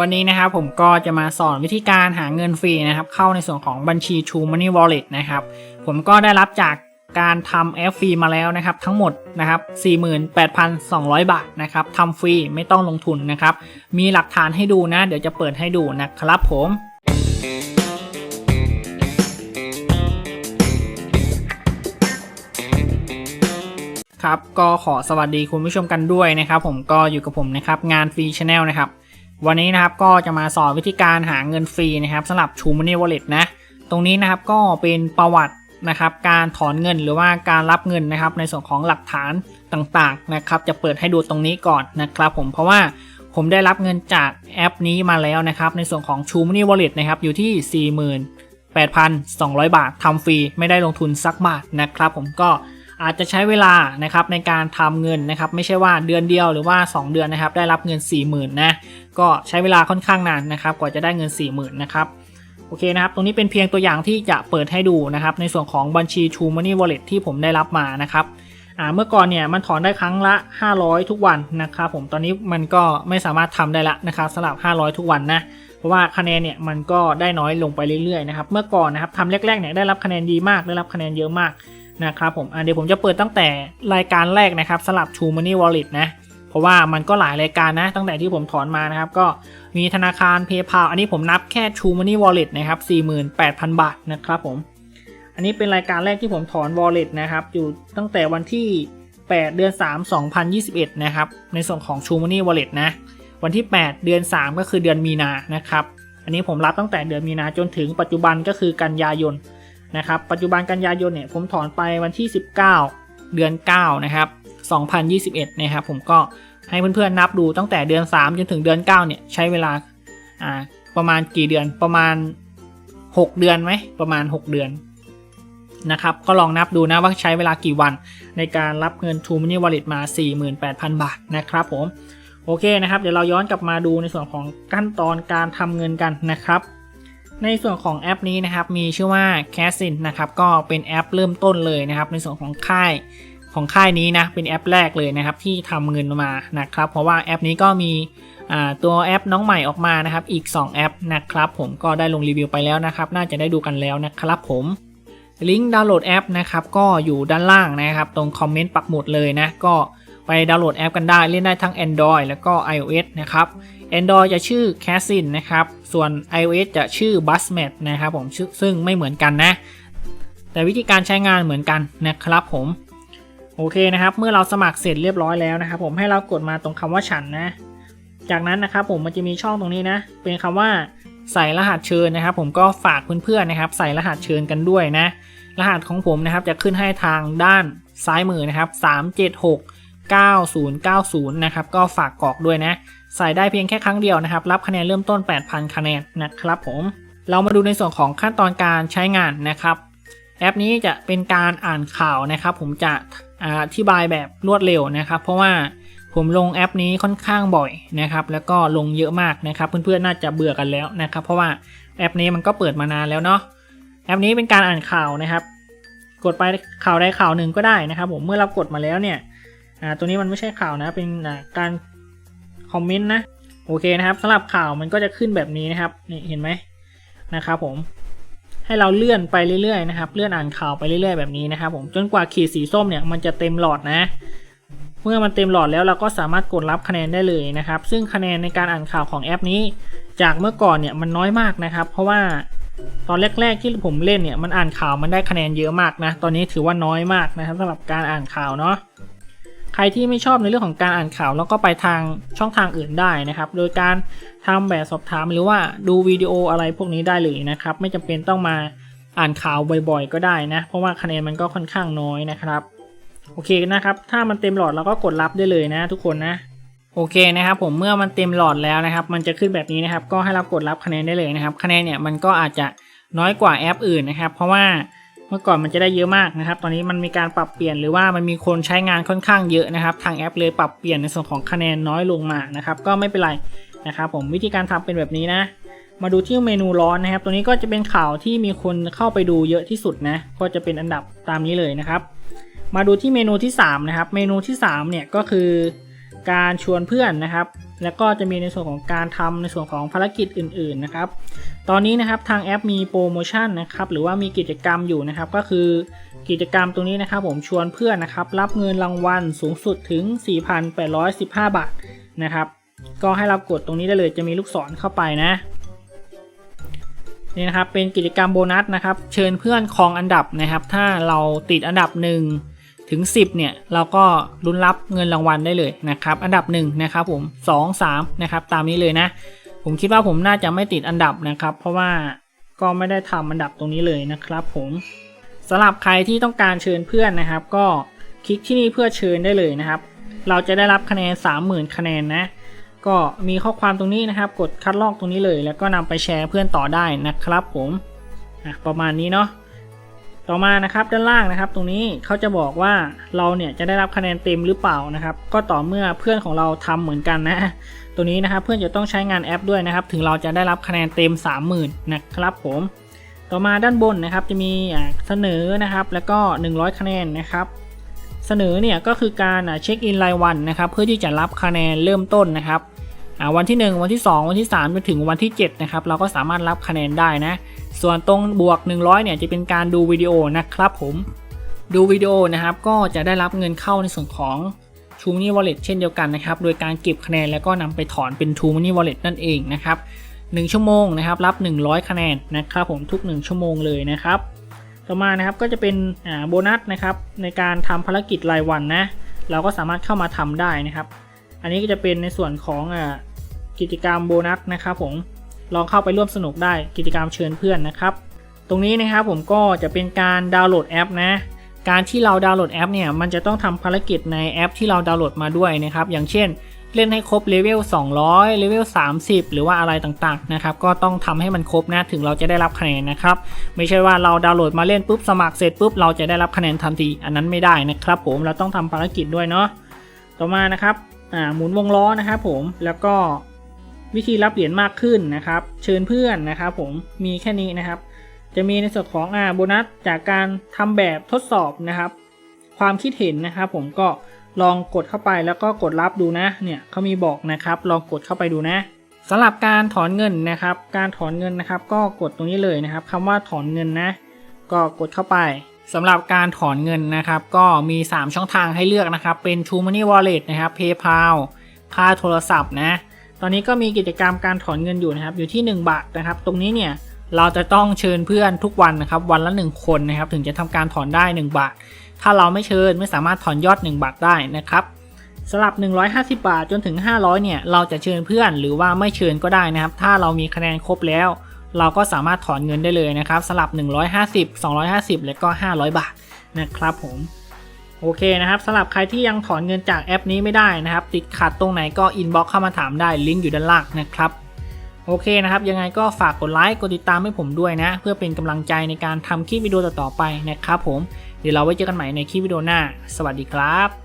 วันนี้นะครับผมก็จะมาสอนวิธีการหาเงินฟรีนะครับ เข้าในส่วนของบัญชี True Money Wallet นะครับ ผมก็ได้รับจากการทำแอปฟรีมาแล้วนะครับ ทั้งหมดนะครับ 48,200 บาทนะครับทำฟรีไม่ต้องลงทุนนะครับ มีหลักฐานให้ดูนะ เดี๋ยวจะเปิดให้ดูนะครับผมครับก็ขอสวัสดีคุณผู้ชมกันด้วยนะครับ ผมก็อยู่กับผมนะครับงานฟรีชาแนลนะครับ วันนี้นะครับก็จะมาสอนวิธีการหาเงินฟรีนะครับสำหรับ True Money Wallet นะตรงนี้นะครับก็เป็นประวัตินะครับการถอนเงินหรือว่าการรับเงินนะครับในส่วนของหลักฐานต่างๆนะครับจะเปิดให้ดูตรงนี้ก่อนนะครับผมเพราะว่าผมได้รับเงินจากแอปนี้มาแล้วนะครับในส่วนของ True Money Wallet นะครับอยู่ที่ 48,200 บาททำฟรีไม่ได้ลงทุนสักบาทนะครับผมก็ อาจจะใช้เวลานะครับในการทำเงินนะครับไม่ใช่ว่าเดือนเดียวหรือว่า 2 เดือนนะครับได้รับเงิน 40,000นะก็ใช้เวลาค่อนข้างนานนะครับกว่าจะได้เงิน 40,000นะครับโอเคนะครับตรงนี้เป็นเพียงตัวอย่างที่จะเปิดให้ดูนะครับในส่วนของบัญชี True Money Wallet ที่ผมได้รับมานะครับเมื่อก่อนเนี่ยมันถอนได้ครั้งละ 500 ทุกวันนะครับผมตอนนี้มันก็ไม่สามารถทำได้ละนะครับสำหรับ 500 ทุกวันนะเพราะว่าคะแนนเนี่ยมันก็ได้น้อยลงไปเรื่อยๆนะครับเมื่อก่อนนะครับทำแรกๆเนี่ยได้รับคะแนนดีมากได้รับคะแนนเยอะมาก นะครับผมเดี๋ยวผมจะเปิดตั้งแต่รายการแรกนะครับสำหรับ True Money Wallet นะเพราะว่ามันก็หลายรายการนะตั้งแต่ที่ผมถอนมานะครับ ก็มีธนาคาร PayPal อันนี้ผมนับแค่ True Money Wallet นะครับ48,000 บาทนะครับผมอันนี้เป็นรายการแรกที่ผมถอน Wallet นะครับอยู่ตั้งแต่วันที่ 8 เดือน 3 2021 นะครับในส่วนของ True Money Wallet นะวันที่ 8 เดือน 3 ก็คือเดือนมีนานะครับอันนี้ผมรับตั้งแต่เดือนมีนาจนถึงปัจจุบันก็คือกันยายน นะครับ ปัจจุบันกันยายนเนี่ยผมถอนไปวันที่ 19 เดือน 9 นะครับ 2021 นะครับผมก็ให้เพื่อนๆนับดูตั้งแต่เดือน 3 จนถึงเดือน 9 เนี่ยใช้เวลาอ่าประมาณกี่เดือนประมาณ 6 เดือนไหมประมาณ 6 เดือนนะครับก็ลองนับดูนะว่าใช้เวลากี่วันในการรับเงิน True Money Wallet มา 48,000 บาทนะครับผมโอเคนะครับ เดี๋ยวเราย้อนกลับมาดูในส่วนของขั้นตอนการทำเงินกันนะครับ ในส่วนของแอปนี้นะครับมีชื่อว่า c a s i n นะครับก็เป็นแอปเริ่มต้นเลยนะครับ ในส่วนของค่ายของค่ายนี้นะเป็นแอปแรกเลยนะครับที่ทำเงินมานะครับ เพราะว่าแอปนี้ก็มีตัวแอปน้องใหม่ออกมานะครับอีก 2 แอปนะครับ ผมก็ได้ลงรีวิวไปแล้วนะครับ น่าจะได้ดูกันแล้วนะครับผมลิงก์ดาวน์โหลดแอปนะครับก็อยู่ด้านล่างนะครับ ตรงคอมเมนต์ปักหมุดเลยนะก็ ไปดาวน์โหลดแอปกันได้ เล่นได้ทั้ง Android แล้วก็ iOS นะครับ Android จะชื่อ c a s i n นะครับ ส่วน iOS จะชื่อ Busmat นะครับผมซึ่งไม่เหมือนกันนะ แต่วิธีการใช้งานเหมือนกันนะครับผม โอเคนะครับ เมื่อเราสมัครเสร็จเรียบร้อยแล้วนะครับ ผมให้เรากดมาตรงคำว่าฉันนะ จากนั้นนะครับผมมันจะมีช่องตรงนี้นะ เป็นคำว่าใส่รหัสเชิญนะครับ ผมก็ฝากเพื่อนๆนะครับ ใส่รหัสเชิญกันด้วยนะ รหัสของผมนะครับจะขึ้นให้ทางด้านซ้ายมือนะครับ376 9090 นะครับ ก็ฝากกรอกด้วยนะ ใส่ได้เพียงแค่ครั้งเดียวนะครับ รับคะแนนเริ่มต้น 8,000 คะแนนนะครับผม เรามาดูในส่วนของขั้นตอนการใช้งานนะครับ แอปนี้จะเป็นการอ่านข่าวนะครับ ผมจะอธิบายแบบรวดเร็วนะครับ เพราะว่าผมลงแอปนี้ค่อนข้างบ่อยนะครับ แล้วก็ลงเยอะมากนะครับ เพื่อนๆน่าจะเบื่อกันแล้วนะครับ เพราะว่าแอปนี้มันก็เปิดมานานแล้วเนาะ แอปนี้เป็นการอ่านข่าวนะครับ กดไปข่าวใดข่าวหนึ่งก็ได้นะครับ ผม เมื่อเรากดมาแล้วเนี่ย อ่าตัวนี้มันไม่ใช่ข่าวนะเป็นการคอมเมนต์นะโอเคนะครับสำหรับข่าวมันก็จะขึ้นแบบนี้นะครับนี่เห็นไหมนะครับผมให้เราเลื่อนไปเรื่อยๆนะครับ เลื่อนอ่านข่าวไปเรื่อยๆแบบนี้นะครับ ผมจนกว่าขีดสีส้มเนี่ยมันจะเต็มหลอดนะ เมื่อมันเต็มหลอดแล้วเราก็สามารถกดรับคะแนนได้เลยนะครับ ซึ่งคะแนนในการอ่านข่าวของแอปนี้ จากเมื่อก่อนเนี่ยมันน้อยมากนะครับ เพราะว่าตอนแรก ๆที่ผมเล่นเนี่ยมันอ่านข่าวมันได้คะแนนเยอะมากนะ ตอนนี้ถือว่าน้อยมากนะครับสำหรับการอ่านข่าวเนาะ ใครที่ไม่ชอบในเรื่องของการอ่านข่าวแล้วก็ไปทางช่องทางอื่นได้นะครับ โดยการทำแบบสอบถามหรือว่าดูวิดีโออะไรพวกนี้ได้เลยนะครับ ไม่จำเป็นต้องมาอ่านข่าวบ่อยๆ ก็ได้นะ เพราะว่าคะแนนมันก็ค่อนข้างน้อยนะครับ โอเคนะครับ ถ้ามันเต็มหลอดเราก็กดรับได้เลยนะ ทุกคนนะโอเคนะครับผมเมื่อมันเต็มหลอดแล้วนะครับ มันจะขึ้นแบบนี้นะครับ ก็ให้เรากดรับคะแนนได้เลยนะครับ คะแนนเนี่ยมันก็อาจจะน้อยกว่าแอปอื่นนะครับ เพราะว่า มื่อก่อนมันจะได้เยอะมากนะครับ ตอนนี้มันมีการปรับเปลี่ยนหรือว่ามันมีคนใช้งานค่อนข้างเยอะนะครับ ทางแอปเลยปรับเปลี่ยนในส่วนของคะแนนน้อยลงมานะครับ ก็ไม่เป็นไรนะครับ ผมวิธีการทำเป็นแบบนี้นะ มาดูที่เมนูร้อนนะครับ ตัวนี้ก็จะเป็นข่าวที่มีคนเข้าไปดูเยอะที่สุดนะ ก็จะเป็นอันดับตามนี้เลยนะครับ มาดูที่เมนูที่3นะครับ เมนูที่3เนี่ยก็คือการชวนเพื่อนนะครับ แล้วก็จะมีในส่วนของการทำในส่วนของภารกิจอื่นๆนะครับ ตอนนี้นะครับทางแอปมีโปรโมชั่นนะครับหรือว่ามีกิจกรรมอยู่นะครับ ก็คือกิจกรรมตรงนี้นะครับ ผมชวนเพื่อนนะครับรับเงินรางวัลสูงสุดถึง 4,815 บาทนะครับ ก็ให้เรากดตรงนี้ได้เลยจะมีลูกศรเข้าไปนะนี่นะครับเป็นกิจกรรมโบนัสนะครับ เชิญเพื่อนครองอันดับนะครับ ถ้าเราติดอันดับ1 ถึง 10 เนี่ย เราก็ลุ้นรับเงินรางวัลได้เลยนะครับ อันดับ1นะครับผม2 3นะครับ ตามนี้เลยนะ ผมคิดว่าผมน่าจะไม่ติดอันดับนะครับ เพราะว่าก็ไม่ได้ทำอันดับตรงนี้เลยนะครับผมสำหรับใครที่ต้องการเชิญเพื่อนนะครับ ก็คลิกที่นี่เพื่อเชิญได้เลยนะครับ เราจะได้รับคะแนน 30,000 คะแนนนะ ก็มีข้อความตรงนี้นะครับ กดคัดลอกตรงนี้เลย แล้วก็นำไปแชร์เพื่อนต่อได้นะครับ ผมประมาณนี้เนาะ ต่อมานะครับด้านล่างนะครับ ตรงนี้เขาจะบอกว่าเราเนี่ยจะได้รับคะแนนเต็มหรือเปล่านะครับ ก็ต่อเมื่อเพื่อนของเราทำเหมือนกันนะ ตัวนี้นะครับเพื่อนจะต้องใช้งานแอปด้วยนะครับ ถึงเราจะได้รับคะแนนเต็ม 30,000นะครับผม ต่อมาด้านบนนะครับจะมีเสนอนะครับแล้วก็ 100 คะแนนนะครับเสนอเนี่ยก็คือการเช็คอินรายวันนะครับ เพื่อที่จะรับคะแนนเริ่มต้นนะครับ วันที่ 1 วันที่ 2 วันที่3จนถึงวันที่7นะครับเราก็สามารถรับคะแนนได้นะ ส่วนตรงบวก 100เนี่ยจะเป็นการดูวิดีโอนะครับผมดูวิดีโอนะครับก็จะได้รับเงินเข้าในส่วนของ True Money Wallet เช่นเดียวกันนะครับโดยการเก็บคะแนนแล้วก็นำไปถอนเป็น True Money Wallet นั่นเองนะครับ1ชั่วโมงนะครับรับ 100 คะแนนนะครับผมทุก 1 ชั่วโมงเลยนะครับต่อมานะครับก็จะเป็นโบนัสนะครับในการทำภารกิจรายวันนะเราก็สามารถเข้ามาทำได้นะครับ อันนี้ก็จะเป็นในส่วนของกิจกรรมโบนัสนะครับผมลองเข้าไปร่วมสนุกได้กิจกรรมเชิญเพื่อนนะครับ ตรงนี้นะครับผมก็จะเป็นการดาวน์โหลดแอปนะการที่เราดาวน์โหลดแอปเนี่ยมันจะต้องทำภารกิจในแอปที่เราดาวน์โหลดมาด้วยนะครับอย่างเช่น เล่นให้ครบเลเวล200เลเวล30 หรือว่าอะไรต่างๆนะครับก็ต้องทำให้มันครบนะถึงเราจะได้รับคะแนนนะครับไม่ใช่ว่าเราดาวน์โหลดมาเล่นปุ๊บสมัครเสร็จปุ๊บเราจะได้รับคะแนนทันทีอันนั้นไม่ได้นะครับ ผมเราต้องทำภารกิจด้วยเนาะต่อมานะครับ อ่าหมุนวงล้อนะครับผมแล้วก็วิธีรับเหรียญมากขึ้นนะครับ เชิญเพื่อนนะครับผมมีแค่นี้นะครับ จะมีในส่วนของอ่าโบนัสจากการทำแบบทดสอบนะครับ ความคิดเห็นนะครับ ผมก็ลองกดเข้าไปแล้วก็กดรับดูนะเนี่ยเขามีบอกนะครับ ลองกดเข้าไปดูนะสำหรับการถอนเงินนะครับ การถอนเงินนะครับ ก็กดตรงนี้เลยนะครับคำว่าถอนเงินนะ ก็กดเข้าไป สำหรับการถอนเงินนะครับ ก็มี 3 ช่องทางให้เลือกนะครับ เป็น True Money Wallet นะครับ PayPal ค่าโทรศัพท์นะ ตอนนี้ก็มีกิจกรรมการถอนเงินอยู่นะครับ อยู่ที่ 1 บาทนะครับ ตรงนี้เนี่ยเราจะต้องเชิญเพื่อนทุกวันนะครับ วันละ 1 คนนะครับ ถึงจะทำการถอนได้ 1 บาท ถ้าเราไม่เชิญไม่สามารถถอนยอด 1 บาทได้นะครับสำหรับ 150 บาทจนถึง 500 เนี่ย เราจะเชิญเพื่อนหรือว่าไม่เชิญก็ได้นะครับ ถ้าเรามีคะแนนครบแล้ว เราก็สามารถถอนเงินได้เลยนะครับสำหรับ 150 250 และก็ 500 บาทนะครับผมโอเคนะครับสำหรับใครที่ยังถอนเงินจากแอปนี้ไม่ได้นะครับ ติดขัดตรงไหนก็อินบ็อกเข้ามาถามได้ลิงก์อยู่ด้านล่างนะครับโอเคนะครับ ยังไงก็ฝากกดไลค์กดติดตามให้ผมด้วยนะ เพื่อเป็นกำลังใจในการทำคลิปวิดีโอต่อๆไปนะครับผมเดี๋ยวเราไว้เจอกันใหม่ในคลิปวิดีโอหน้า สวัสดีครับ